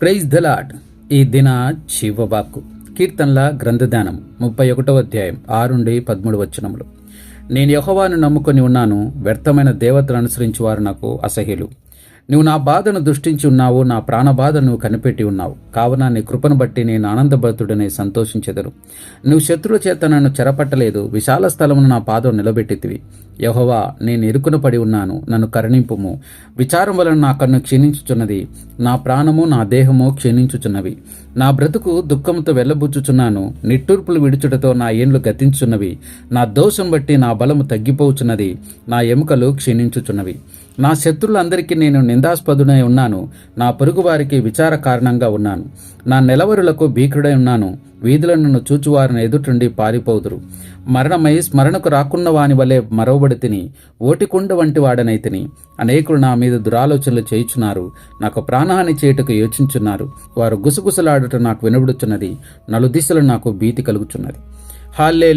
Praise the Lord ఈ దిన జీవవాక్కు కీర్తనల గ్రంథదానం ముప్పై ఒకటో అధ్యాయం ఆరుండి పదమూడు వచనములు. నేను యహోవాను నమ్ముకొని ఉన్నాను వ్యర్థమైన దేవతలు అనుసరించి వారు నాకు అసహ్యులు. నువ్వు నా బాధను దృష్టించి ఉన్నావు నా ప్రాణబాధ నువ్వు కనిపెట్టి ఉన్నావు. కావున నీ కృపను బట్టి నేను ఆనందభరితుడనే సంతోషించెదరు. నువ్వు శత్రుల చేత నన్ను చెరపట్టలేదు విశాల స్థలమును నా పాదం నిలబెట్టితివి. యహోవా నేను ఇరుకున పడి ఉన్నాను నన్ను కరుణింపుము. విచారం వలన నా కన్ను క్షీణించుచున్నది నా ప్రాణము నా దేహము క్షీణించుచున్నవి. నా బ్రతుకు దుఃఖంతో వెళ్ళబుచ్చుచున్నాను నిట్టూర్పులు విడుచుటతో నా ఏండ్లు గతించున్నవి నా దోషం బట్టి నా బలము తగ్గిపోచున్నది నా ఎముకలు క్షీణించుచున్నవి. నా శత్రులందరికీ నేను నిందాస్పదుడై ఉన్నాను. నా పొరుగు వారికి విచార కారణంగా ఉన్నాను. నా నెలవరులకు భీకరుడై ఉన్నాను. వీధులను నన్ను చూచువారిని ఎదుటుండి పారిపోదురు. మరణమై స్మరణకు రాకున్న వాని వలె మరవబడి తిని ఓటికుండ వంటి వాడనైతిని అనేకులు నా మీద దురాలోచనలు చేయుచున్నారు. నాకు ప్రాణహాని చేయుటకు యోచించున్నారు. వారు గుసగుసలాడుట నాకు వినబడుచున్నది. నలుదిశలు నాకు భీతి కలుగుచున్నది. హాల్లే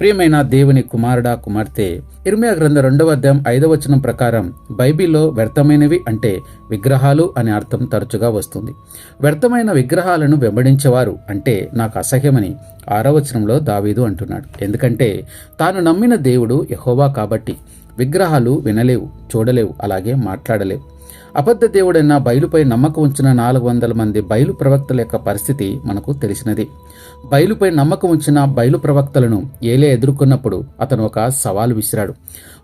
ప్రియమైన దేవుని కుమారుడా కుమార్తె ఇర్మియా గ్రంథ రెండవ అధ్యాయం ఐదవ వచనం ప్రకారం బైబిల్లో వ్యర్థమైనవి అంటే విగ్రహాలు అనే అర్థం తరచుగా వస్తుంది. వ్యర్థమైన విగ్రహాలను వెంబడించేవారు అంటే నాకు అసహ్యమని ఆరవచనంలో దావీదు అంటున్నాడు. ఎందుకంటే తాను నమ్మిన దేవుడు యహోవా కాబట్టి విగ్రహాలు వినలేవు చూడలేవు అలాగే మాట్లాడలేవు. అబద్ధ దేవుడైన బయలుపై నమ్మకం ఉంచిన నాలుగు వందల మంది బయలు ప్రవక్తల యొక్క పరిస్థితి మనకు తెలిసినది. బయలుపై నమ్మకం ఉంచిన బయలు ప్రవక్తలను ఏలే ఎదుర్కొన్నప్పుడు అతను ఒక సవాలు విసిరాడు.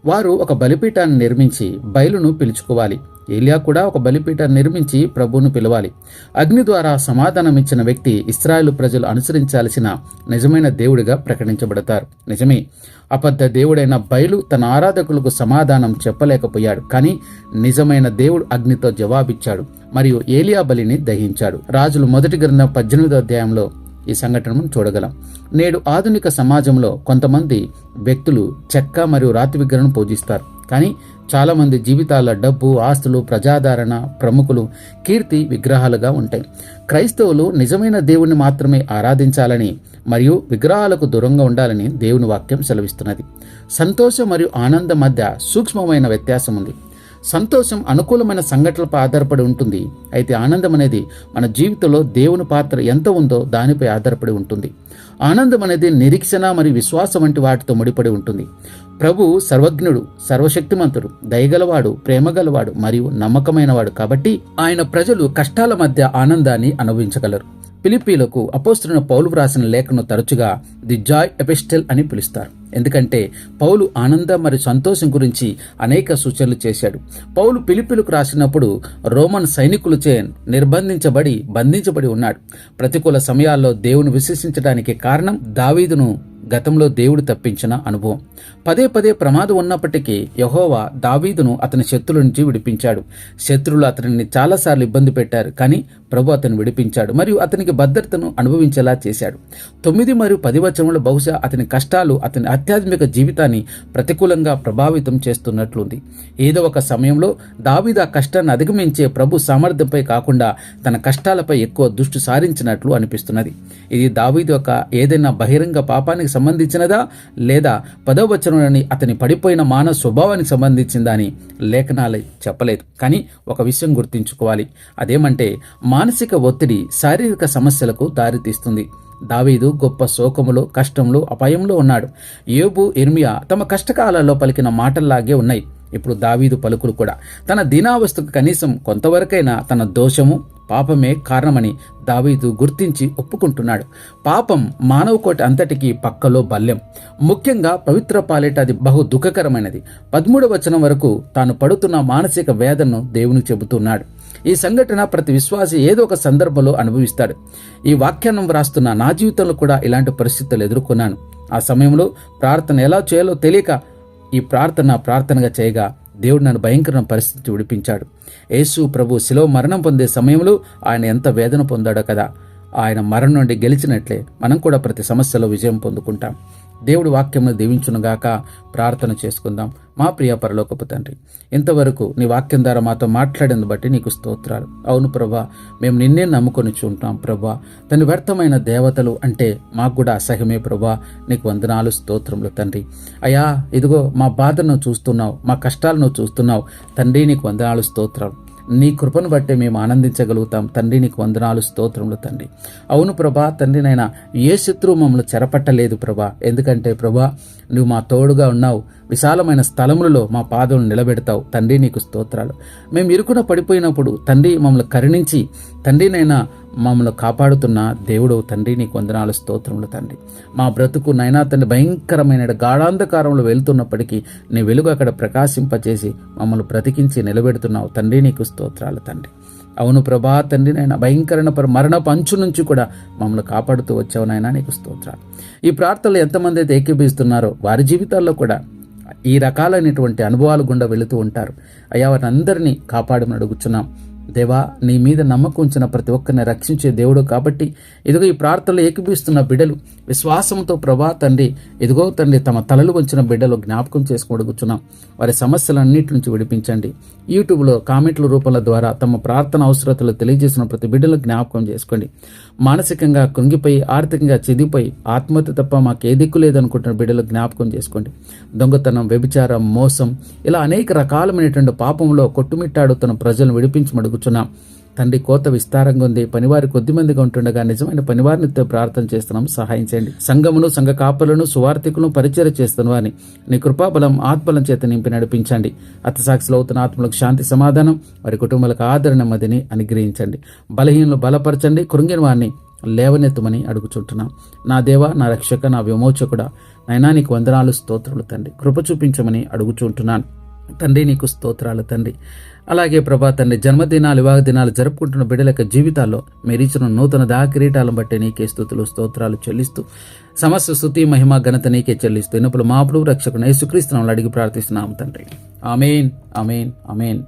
వారు ఒక బలిపీఠాన్ని నిర్మించి బయలును పిలుచుకోవాలి. ఏలియా కూడా ఒక బలిపీఠం నిర్మించి ప్రభువును పిలవాలి. అగ్ని ద్వారా సమాధానం ఇచ్చిన వ్యక్తి ఇస్రాయేల్ ప్రజలు అనుసరించాల్సిన నిజమైన దేవుడిగా ప్రకటించబడతారు. నిజమే అబద్ధ దేవుడైన బయలు తన ఆరాధకులకు సమాధానం చెప్పలేకపోయాడు. కానీ నిజమైన దేవుడు అగ్నితో జవాబిచ్చాడు. మరియు ఏలియా బలిని దహించాడు. రాజులు మొదటి గ్రంథం పద్దెనిమిదో అధ్యాయంలో ఈ సంఘటనను చూడగలం. నేడు ఆధునిక సమాజంలో కొంతమంది వ్యక్తులు చెక్క మరియు రాతి విగ్రహం పూజిస్తారు. కానీ చాలామంది జీవితాల డబ్బు ఆస్తులు ప్రజాదరణ ప్రముఖులు కీర్తి విగ్రహాలుగా ఉంటాయి. క్రైస్తవులు నిజమైన దేవుణ్ణి మాత్రమే ఆరాధించాలని మరియు విగ్రహాలకు దూరంగా ఉండాలని దేవుని వాక్యం సెలవిస్తున్నది. సంతోషం మరియు ఆనందం మధ్య సూక్ష్మమైన వ్యత్యాసం ఉంది సంతోషం అనుకూలమైన సంఘటనలపై ఆధారపడి ఉంటుంది. అయితే ఆనందం అనేది మన జీవితంలో దేవుని పాత్ర ఎంత ఉందో దానిపై ఆధారపడి ఉంటుంది. ఆనందం అనేది నిరీక్షణ మరియు విశ్వాసం వంటి వాటితో ముడిపడి ఉంటుంది. ప్రభు సర్వజ్ఞుడు సర్వశక్తిమంతుడు దయగలవాడు ప్రేమగలవాడు మరియు నమ్మకమైనవాడు కాబట్టి ఆయన ప్రజలు కష్టాల మధ్య ఆనందాన్ని అనుభవించగలరు. పిలిపీలకు అపోస్తున్న పౌలు వ్రాసిన లేఖను తరచుగా ది జాయ్ ఎపిస్టెల్ అని పిలుస్తారు. ఎందుకంటే పౌలు ఆనందం మరియు సంతోషం గురించి అనేక సూచనలు చేశాడు. పౌలు పిలిపిలకు రాసినప్పుడు రోమన్ సైనికులచే నిర్బంధించబడి బంధించబడి ఉన్నాడు. ప్రతికూల సమయాల్లో దేవుని విశ్వసించడానికి కారణం దావీదును గతంలో దేవుడు తప్పించిన అనుభవం. పదే పదే ప్రమాదం ఉన్నప్పటికీ యహోవా దావీదును అతని శత్రుల నుంచి విడిపించాడు. శత్రులు అతనిని చాలాసార్లు ఇబ్బంది పెట్టారు కానీ ప్రభు అతను విడిపించాడు మరియు అతనికి భద్రతను అనుభవించేలా చేశాడు. తొమ్మిది మరియు పది వచనంలో బహుశా అతని కష్టాలు అతని ఆధ్యాత్మిక జీవితాన్ని ప్రతికూలంగా ప్రభావితం చేస్తున్నట్లుంది. ఏదో ఒక సమయంలో దావీదు ఆ కష్టాన్ని అధిగమించే ప్రభు సామర్థ్యంపై కాకుండా తన కష్టాలపై ఎక్కువ దృష్టి సారించినట్లు అనిపిస్తున్నది. ఇది దావీదు యొక్క ఏదైనా బహిరంగ పాపానికి సంబంధించినదా? లేదా పదవ వచనంలోని అతని పడిపోయిన మానవ స్వభావానికి సంబంధించిందా అని లేఖనాలు చెప్పలేదు. కానీ ఒక విషయం గుర్తుంచుకోవాలి. అదేమంటే మానసిక ఒత్తిడి శారీరక సమస్యలకు దారితీస్తుంది. దావీదు గొప్ప శోకములో కష్టంలో అపాయంలో ఉన్నాడు. యోబు ఇర్మియా తమ కష్టకాలాల్లో పలికిన మాటల్లాగే ఉన్నాయి. ఇప్పుడు దావీదు పలుకులు కూడా. తన దీనావస్థకు కనీసం కొంతవరకైనా తన దోషము పాపమే కారణమని దావీదు గుర్తించి ఒప్పుకుంటున్నాడు. పాపం మానవ కోటి అంతటికి పక్కలో బల్యం ముఖ్యంగా పవిత్ర పాలేట అది బహు దుఃఖకరమైనది. పదమూడవ వచనం వరకు తాను పడుతున్న మానసిక వేదనను దేవునికి చెబుతున్నాడు. ఈ సంఘటన ప్రతి విశ్వాసి ఏదో ఒక సందర్భంలో అనుభవిస్తాడు. ఈ వాఖ్యానం వ్రాస్తున్న నా జీవితంలో కూడా ఇలాంటి పరిస్థితులు ఎదుర్కొన్నాను. ఆ సమయంలో ప్రార్థన ఎలా చేయాలో తెలియక ఈ ప్రార్థన ప్రార్థనగా చేయగా దేవుడు నన్ను భయంకరమైన పరిస్థితి విడిపించాడు. యేసు ప్రభు శిలో మరణం పొందే సమయంలో ఆయన ఎంత వేదన పొందాడో కదా. ఆయన మరణం నుండి గెలిచినట్లే మనం కూడా ప్రతి సమస్యలో విజయం పొందుకుంటాం. దేవుడి వాక్యమును దీవించునుగాక ప్రార్థన చేసుకుందాం. మా ప్రియ పరలోకపు తండ్రి ఇంతవరకు నీ వాక్యం ద్వారా మాతో మాట్లాడిన బట్టి నీకు స్తోత్రాలు. అవును ప్రభా మేము నిన్నే నమ్ముకొని చూంటాం ప్రభా. తన వ్యర్థమైన దేవతలు అంటే మాకు కూడా అసహ్యమే ప్రభా. నీకు వందనాలు స్తోత్రములు తండ్రి. అయ్యా ఇదిగో మా బాధను చూస్తున్నావు మా కష్టాలను చూస్తున్నావు. తండ్రి నీకు వందనాలు స్తోత్రాలు. నీ కృపను బట్టే మేము ఆనందించగలుగుతాం. తండ్రి నీకు వందనాలు స్తోత్రములు తండ్రి. అవును ప్రభా తండ్రి నైనా ఏ శత్రువు మమ్మల్ని చెరపట్టలేదు ప్రభా. ఎందుకంటే ప్రభా నువ్వు మా తోడుగా ఉన్నావు. విశాలమైన స్థలములలో మా పాదములు నిలబెడతావు. తండ్రి నీకు స్తోత్రాలు. మేము ఇరుకున పడిపోయినప్పుడు తండ్రి మమ్మల్ని కరుణించి తండ్రినైనా మమ్మల్ని కాపాడుతున్న దేవుడు తండ్రి నీకు వందనాలు స్తోత్రములు తండ్రి. మా బ్రతుకు నైనా తండ్రి భయంకరమైన గాఢాంధకారంలో వెళ్తున్నప్పటికీ నీ వెలుగు అక్కడ ప్రకాశింపచేసి మమ్మల్ని బ్రతికించి నిలబెడుతున్నావు తండ్రి నీకు స్తోత్రాలు తండ్రి. అవును ప్రభా తండ్రి నాయన భయంకరణ పర మరణ పంచు నుంచి కూడా మమ్మల్ని కాపాడుతూ వచ్చావు నాయన నీకు స్తోత్రాలు. ఈ ప్రార్థనలు ఎంతమంది అయితే ఏకీభిస్తున్నారో వారి జీవితాల్లో కూడా ఈ రకాలైనటువంటి అనుభవాలు గుండా వెళుతూ ఉంటారు. అయ్యా వారిని అందరినీ కాపాడమని అడుగుచున్నాం. దేవా నీ మీద నమ్మకం ఉంచిన ప్రతి ఒక్కరిని రక్షించే దేవుడు కాబట్టి ఇదిగో ఈ ప్రార్థనలు ఏకీపిస్తున్న బిడ్డలు విశ్వాసంతో ప్రభా తండ్రి ఇదిగో తండ్రి తమ తలలు వంచిన బిడ్డలు జ్ఞాపకం చేసుకొడుగుచున్నాం వారి సమస్యలన్నిటి నుంచి విడిపించండి. యూట్యూబ్లో కామెంట్ల రూపాల ద్వారా తమ ప్రార్థన అవసరతలు తెలియజేసిన ప్రతి బిడ్డలు జ్ఞాపకం చేసుకోండి. మానసికంగా కృంగిపోయి ఆర్థికంగా చెదిపోయి ఆత్మహత్య తప్ప మాకు ఏ దిక్కు లేదనుకుంటున్న బిడ్డలు జ్ఞాపకం చేసుకోండి. దొంగతనం వ్యభిచారం మోసం ఇలా అనేక రకాలమైనటువంటి పాపంలో కొట్టుమిట్టాడుతున్న ప్రజలను విడిపించి అడుగుచున్నాం తండ్రి కోత విస్తారంగా ఉంది. పనివారి కొద్దిమందిగా ఉంటుండగా నిజమైన పనివారినితో ప్రార్థన చేస్తున్నాం. సహాయం చేయండి. సంఘమును సంఘ కాపులను సువార్థికులను పరిచయం చేస్తున్న అని నీ కృపాబలం ఆత్మలం చేత నింపి నడిపించండి. అత్తసాక్షిలో అవుతున్న ఆత్మలకు శాంతి సమాధానం వారి కుటుంబాలకు ఆదరణ మదిని అనుగ్రహించండి. బలహీనలు బలపరచండి. కృంగిన వారిని లేవనెత్తమని అడుగుచుంటున్నాం. నా దేవ నా రక్షక నా విమోచకుడ నైనా నీకు వందనాలు స్తోత్రములు తండ్రి. కృప చూపించమని అడుగుచుంటున్నాను. తండ్రి నీకు స్తోత్రాలు తండ్రి. అలాగే ప్రభా తండ్రి జన్మదినాలు వివాహ దినాలు జరుపుకుంటున్న బిడ్డల యొక్క జీవితాల్లో మీరు ఇచ్చిన నూతన దా కిరీటాలను బట్టి నీకే స్థుతులు స్తోత్రాలు చెల్లిస్తూ సమస్త స్థుతి మహిమ ఘనత నీకే చెల్లిస్తూ ఇన్నప్పుడు మా ప్రభు రక్షకుని యేసుక్రీస్తునామములో అడిగి ప్రార్థిస్తున్నాము తండ్రి. అమీన్ అమీన్ అమీన్